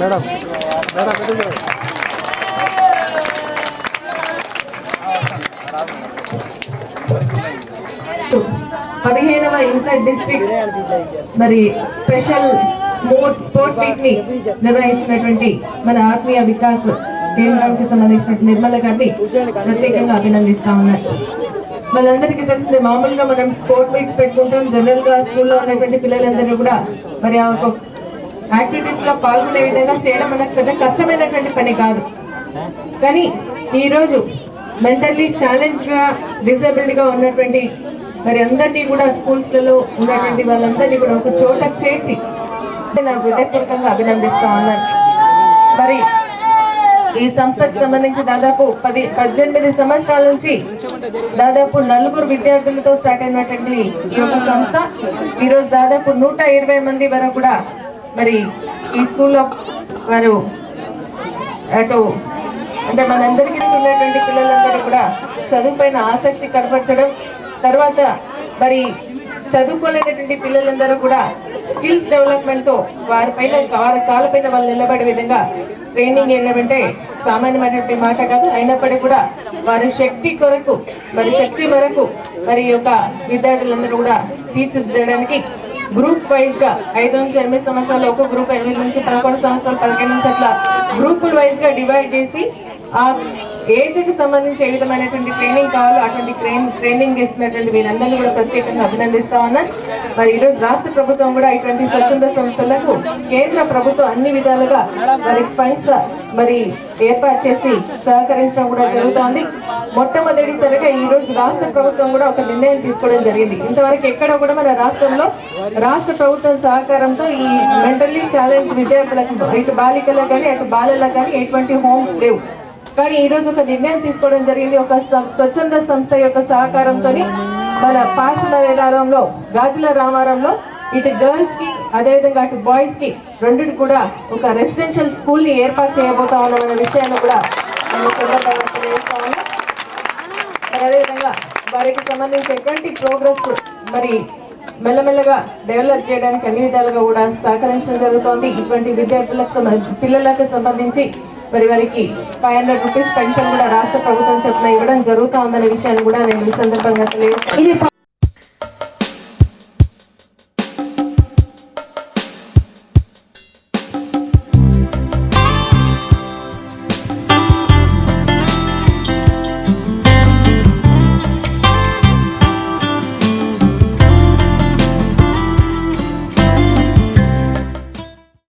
Madam madam పదిహేనవ inter district మరి special sport sport మీట్ని నిర్వహిస్తున్నటువంటి మన ఆత్మీయ వికాస్ కేంద్రానికి సంబంధించినటువంటి నిర్మల గారిని ప్రత్యేకంగా అభినందిస్తా ఉన్నారు మనందరికీ తెలిసింది మామూలుగా మనం స్పోర్ట్ మీట్స్ పెట్టుకుంటాం జనరల్గా స్కూల్లో ఉన్నటువంటి పిల్లలందరూ కూడా మరి ఆ ఒక యాక్టివిటీస్లో పాల్గొనే విధంగా చేయడం అనేది పెద్ద కష్టమైనటువంటి పని కాదు. కానీ ఈరోజు మెంటల్లీ ఛాలెంజ్గా డిజబిలిటీగా ఉన్నటువంటి మరి అందరినీ కూడా స్కూల్స్లలో ఉన్నటువంటి వాళ్ళందరినీ కూడా ఒక చోట చేర్చి నా హృదయపూర్వకంగా అభినందిస్తా ఉన్నాను. మరి ఈ సంస్థకు సంబంధించి దాదాపు పది పద్దెనిమిది సంవత్సరాల నుంచి దాదాపు నలుగురు విద్యార్థులతో స్టార్ట్ అయినటువంటి ఈ యొక్క సంస్థ. ఈరోజు దాదాపు నూట ఇరవై మంది వరకు కూడా మరి ఈ స్కూల్లో వారు అటు అంటే మనందరికీ ఉన్నటువంటి పిల్లలందరూ కూడా చదువుపైన ఆసక్తి కనపరచడం తర్వాత మరి చదువుకోలేనటువంటి పిల్లలందరూ కూడా స్కిల్స్ డెవలప్మెంట్తో వారిపైన వారి కాళ్ళపైన వాళ్ళు నిలబడే విధంగా ట్రైనింగ్ ఏంటంటే సామాన్యమైనటువంటి మాట కాదు. అయినప్పటికీ కూడా వారి శక్తి కొరకు మరి శక్తి వరకు మరి యొక్క విద్యార్థులందరూ కూడా తీర్చిదిద్దడానికి గ్రూప్ వైజ్గా ఐదు నుంచి ఎనిమిది సంవత్సరాలు ఒక గ్రూప్ ఎనిమిది నుంచి పదకొండు సంవత్సరాలు పదిహేను నుంచి అట్లా గ్రూపుల వైజ్గా డివైడ్ చేసి ఆ ఏజ్కి సంబంధించి ఏ విధమైనటువంటి ట్రైనింగ్ కావాలో అటువంటి ట్రైన్- ట్రైనింగ్ ఇస్తున్నటువంటి వీరందరినీ కూడా ప్రత్యేకంగా అభినందిస్తా ఉన్నా. మరి ఈరోజు రాష్ట్ర ప్రభుత్వం కూడా ఇటువంటి స్వచ్ఛంద సంస్థలకు కేంద్ర ప్రభుత్వం అన్ని విధాలుగా మరి ఫండ్స్ మరి ఏర్పాటు చేసి సహకరించడం కూడా జరుగుతోంది. మొట్టమొదటిసారిగా ఈ రోజు రాష్ట్ర ప్రభుత్వం కూడా ఒక నిర్ణయం తీసుకోవడం జరిగింది. ఇంతవరకు ఎక్కడ కూడా మన రాష్ట్రంలో రాష్ట్ర ప్రభుత్వం సహకారంతో ఈ మెంటల్లీ ఛాలెంజ్ విద్యార్థులకు ఇటు బాలికలకు కానీ అటు బాలలకు కానీ ఎటువంటి హోమ్స్ లేవు. కానీ ఈ రోజు ఒక నిర్ణయం తీసుకోవడం జరిగింది. ఒక స్వచ్ఛంద సంస్థ యొక్క సహకారంతో మన పాఠశాలలో గాజుల రామారంలో ఇటు గర్ల్స్కి అదేవిధంగా అటు బాయ్స్కి రెండు కూడా ఒక రెసిడెన్షియల్ స్కూల్ని ఏర్పాటు చేయబోతా ఉన్నామనే విషయాన్ని కూడా అదేవిధంగా వారికి సంబంధించి ఎటువంటి ప్రోగ్రెస్ మరి మెల్లమెల్లగా డెవలప్ చేయడానికి అన్ని విధాలుగా కూడా సహకరించడం జరుగుతోంది. ఇటువంటి విద్యార్థులకు పిల్లలకు సంబంధించి మరి వారికి ఫైవ్ హండ్రెడ్ రూపీస్ పెన్షన్ కూడా రాష్ట్ర ప్రభుత్వం చెప్పిన ఇవ్వడం జరుగుతూ ఉందనే విషయాన్ని కూడా నేను ఈ సందర్భంగా తెలియజేస్తాను.